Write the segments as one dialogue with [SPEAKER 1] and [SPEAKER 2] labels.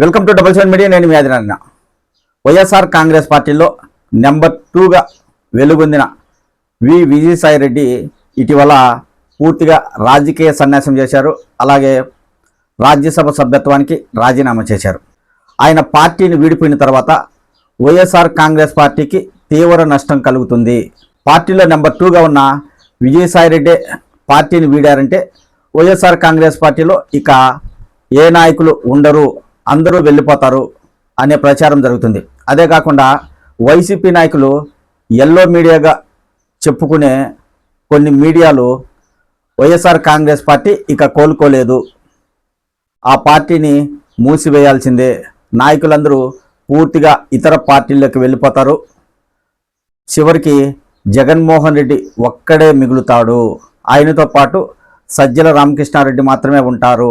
[SPEAKER 1] Welcome to double seven media నేను మీ ఆదినారాయణ. వైఎస్ఆర్ కాంగ్రెస్ పార్టీలో నెంబర్ టూగా వెలుగొందిన వి విజయసాయి రెడ్డి ఇటీవల పూర్తిగా రాజకీయ సన్యాసం చేశారు. అలాగే రాజ్యసభ సభ్యత్వానికి రాజీనామా చేశారు. ఆయన పార్టీని వీడిపోయిన తర్వాత వైఎస్ఆర్ కాంగ్రెస్ పార్టీకి తీవ్ర నష్టం కలుగుతుంది. పార్టీలో నెంబర్ టూగా ఉన్న విజయసాయిరెడ్డి పార్టీని వీడారంటే వైఎస్ఆర్ కాంగ్రెస్ పార్టీలో ఇక ఏ నాయకులు ఉండరు. అందరూ వెళ్ళిపోతారు అనే ప్రచారం జరుగుతుంది. అదే కాకుండా వైసీపీ నాయకులు ఎల్లో మీడియాగా చెప్పుకునే కొన్ని మీడియాలు వైఎస్ఆర్ కాంగ్రెస్ పార్టీ ఇక కోలుకోలేదు. ఆ పార్టీని మూసివేయాల్సిందే. నాయకులందరూ పూర్తిగా ఇతర పార్టీల్లోకి వెళ్ళిపోతారు. చివరికి జగన్మోహన్ రెడ్డి ఒక్కడే మిగులుతాడు. ఆయనతో పాటు సజ్జల రామకృష్ణారెడ్డి మాత్రమే ఉంటారు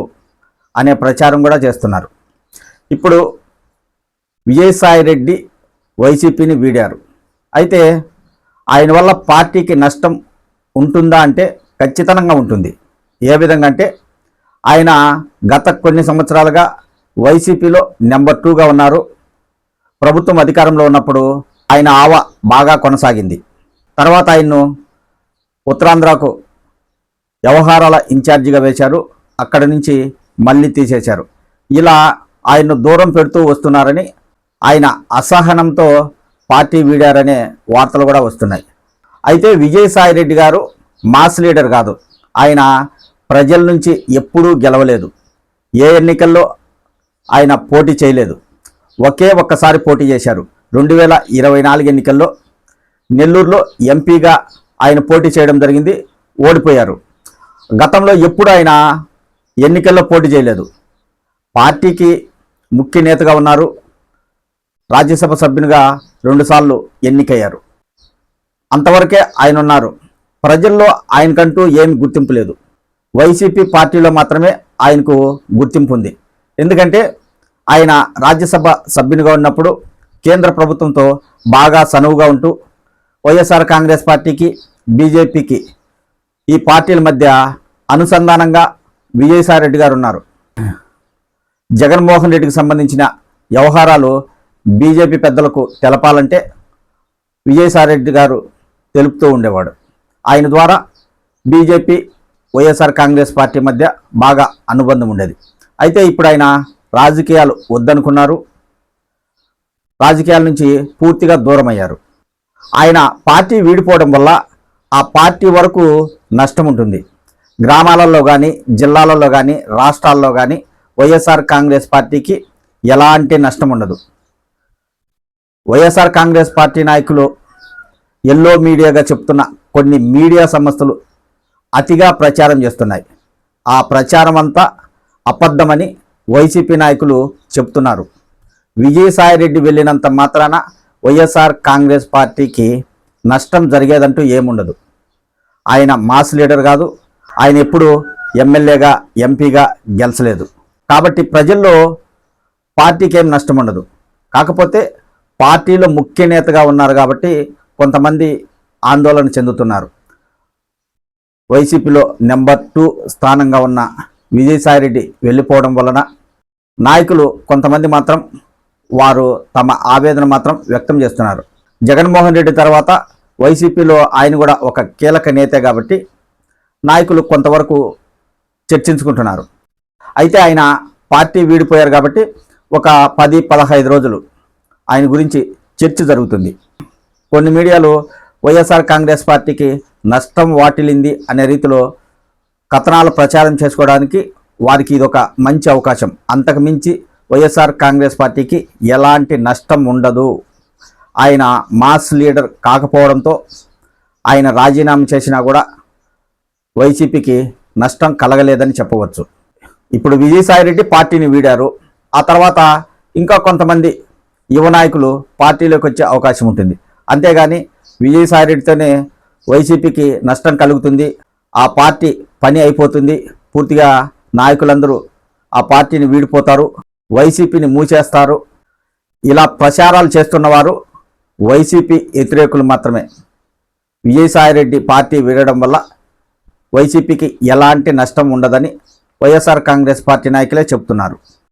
[SPEAKER 1] అనే ప్రచారం కూడా చేస్తున్నారు. ఇప్పుడు విజయసాయి రెడ్డి వైసీపీని వీడారు. అయితే ఆయన వల్ల పార్టీకి నష్టం ఉంటుందా అంటే ఖచ్చితంగా ఉంటుంది. ఏ విధంగా అంటే ఆయన గత కొన్ని సంవత్సరాలుగా వైసీపీలో నెంబర్ టూగా ఉన్నారు. ప్రభుత్వం అధికారంలో ఉన్నప్పుడు ఆయన ఆవ బాగా కొనసాగింది. తర్వాత ఆయన్ను ఉత్తరాంధ్రకు వ్యవహారాల ఇన్ఛార్జిగా వేశారు. అక్కడి నుంచి మళ్ళీ తీసేశారు. ఇలా ఆయన్ను దూరం పెడుతూ వస్తున్నారని ఆయన అసహనంతో పార్టీ వీడారనే వార్తలు కూడా వస్తున్నాయి. అయితే విజయసాయి రెడ్డి గారు మాస్ లీడర్ కాదు. ఆయన ప్రజల నుంచి ఎప్పుడూ గెలవలేదు. ఏ ఎన్నికల్లో ఆయన పోటీ చేయలేదు. ఒకే ఒక్కసారి పోటీ చేశారు. రెండు వేల ఇరవై నాలుగు ఎన్నికల్లో నెల్లూరులో ఎంపీగా ఆయన పోటీ చేయడం జరిగింది ఓడిపోయారు. గతంలో ఎప్పుడు ఆయన ఎన్నికల్లో పోటీ చేయలేదు. పార్టీకి ముఖ్య నేతగా ఉన్నారు. రాజ్యసభ సభ్యునిగా రెండుసార్లు ఎన్నికయ్యారు. అంతవరకే ఆయన ఉన్నారు ప్రజల్లో ఆయనకంటూ ఏమి గుర్తింపు లేదు. వైసీపీ పార్టీలో మాత్రమే ఆయనకు గుర్తింపు ఉంది. ఎందుకంటే ఆయన రాజ్యసభ సభ్యునిగా ఉన్నప్పుడు కేంద్ర ప్రభుత్వంతో బాగా సనువుగా ఉంటూ వైఎస్ఆర్ కాంగ్రెస్ పార్టీకి బీజేపీకి ఈ పార్టీల మధ్య అనుసంధానంగా విజయసాయి రెడ్డి గారు ఉన్నారు. జగన్మోహన్ రెడ్డికి సంబంధించిన వ్యవహారాలు బీజేపీ పెద్దలకు తెలపాలంటే విజయసాయిరెడ్డి గారు తెలుపుతూ ఉండేవాడు. ఆయన ద్వారా బీజేపీ వైఎస్ఆర్ కాంగ్రెస్ పార్టీ మధ్య బాగా అనుబంధం ఉండేది. అయితే ఇప్పుడు ఆయన రాజకీయాలు వద్దనుకున్నారు. రాజకీయాల నుంచి పూర్తిగా దూరమయ్యారు. ఆయన పార్టీ వీడిపోవడం వల్ల ఆ పార్టీ వరకు నష్టం ఉంటుంది గ్రామాలలో కానీ జిల్లాలలో కానీ రాష్ట్రాల్లో కానీ వైఎస్ఆర్ కాంగ్రెస్ పార్టీకి ఎలాంటి నష్టం ఉండదు. వైఎస్ఆర్ కాంగ్రెస్ పార్టీ నాయకులు ఎల్లో మీడియాగా చెప్తున్న కొన్ని మీడియా సంస్థలు అతిగా ప్రచారం చేస్తున్నాయి. ఆ ప్రచారం అంతా అబద్ధమని వైసీపీ నాయకులు చెప్తున్నారు. విజయసాయిరెడ్డి వెళ్ళినంత మాత్రాన వైఎస్ఆర్ కాంగ్రెస్ పార్టీకి నష్టం జరిగేదంటూ ఏముండదు. ఆయన మాస్ లీడర్ కాదు ఆయన ఎప్పుడు ఎమ్మెల్యేగా ఎంపీగా గెలచలేదు. కాబట్టి ప్రజల్లో పార్టీకి ఏం నష్టం ఉండదు కాకపోతే పార్టీలో ముఖ్య నేతగా ఉన్నారు కాబట్టి కొంతమంది ఆందోళన చెందుతున్నారు. వైసీపీలో నెంబర్ టూ స్థానంగా ఉన్న విజయసాయిరెడ్డి వెళ్ళిపోవడం వలన నాయకులు కొంతమంది మాత్రం వారు తమ ఆవేదన మాత్రం వ్యక్తం చేస్తున్నారు. జగన్మోహన్ రెడ్డి తర్వాత వైసీపీలో ఆయన కూడా ఒక కీలక నేతే కాబట్టి నాయకులు కొంతవరకు చర్చించుకుంటున్నారు. అయితే ఆయన పార్టీ వీడిపోయారు కాబట్టి ఒక పది పదహైదు రోజులు ఆయన గురించి చర్చ జరుగుతుంది. కొన్ని మీడియాలు వైఎస్ఆర్ కాంగ్రెస్ పార్టీకి నష్టం వాటిల్లింది అనే రీతిలో కథనాలు ప్రచారం చేసుకోవడానికి వారికి ఇది ఒక మంచి అవకాశం. అంతకు మించి వైఎస్ఆర్ కాంగ్రెస్ పార్టీకి ఎలాంటి నష్టం ఉండదు. ఆయన మాస్ లీడర్ కాకపోవడంతో ఆయన రాజీనామా చేసినా కూడా వైసీపీకి నష్టం కలగలేదని చెప్పవచ్చు. ఇప్పుడు విజయసాయిరెడ్డి పార్టీని వీడారు. ఆ తర్వాత ఇంకా కొంతమంది యువ నాయకులు పార్టీలోకి వచ్చే అవకాశం ఉంటుంది. అంతేగాని విజయసాయిరెడ్డితోనే వైసీపీకి నష్టం కలుగుతుంది. ఆ పార్టీ పని అయిపోతుంది. పూర్తిగా నాయకులందరూ ఆ పార్టీని వీడిపోతారు. వైసీపీని మూసేస్తారు. ఇలా ప్రచారాలు చేస్తున్నవారు వైసీపీ వ్యతిరేకులు మాత్రమే. విజయసాయిరెడ్డి పార్టీ వీడడం వల్ల వైసీపీకి ఎలాంటి నష్టం ఉండదని వైఎస్ఆర్ కాంగ్రెస్ పార్టీ నాయకులే చెబుతున్నారు.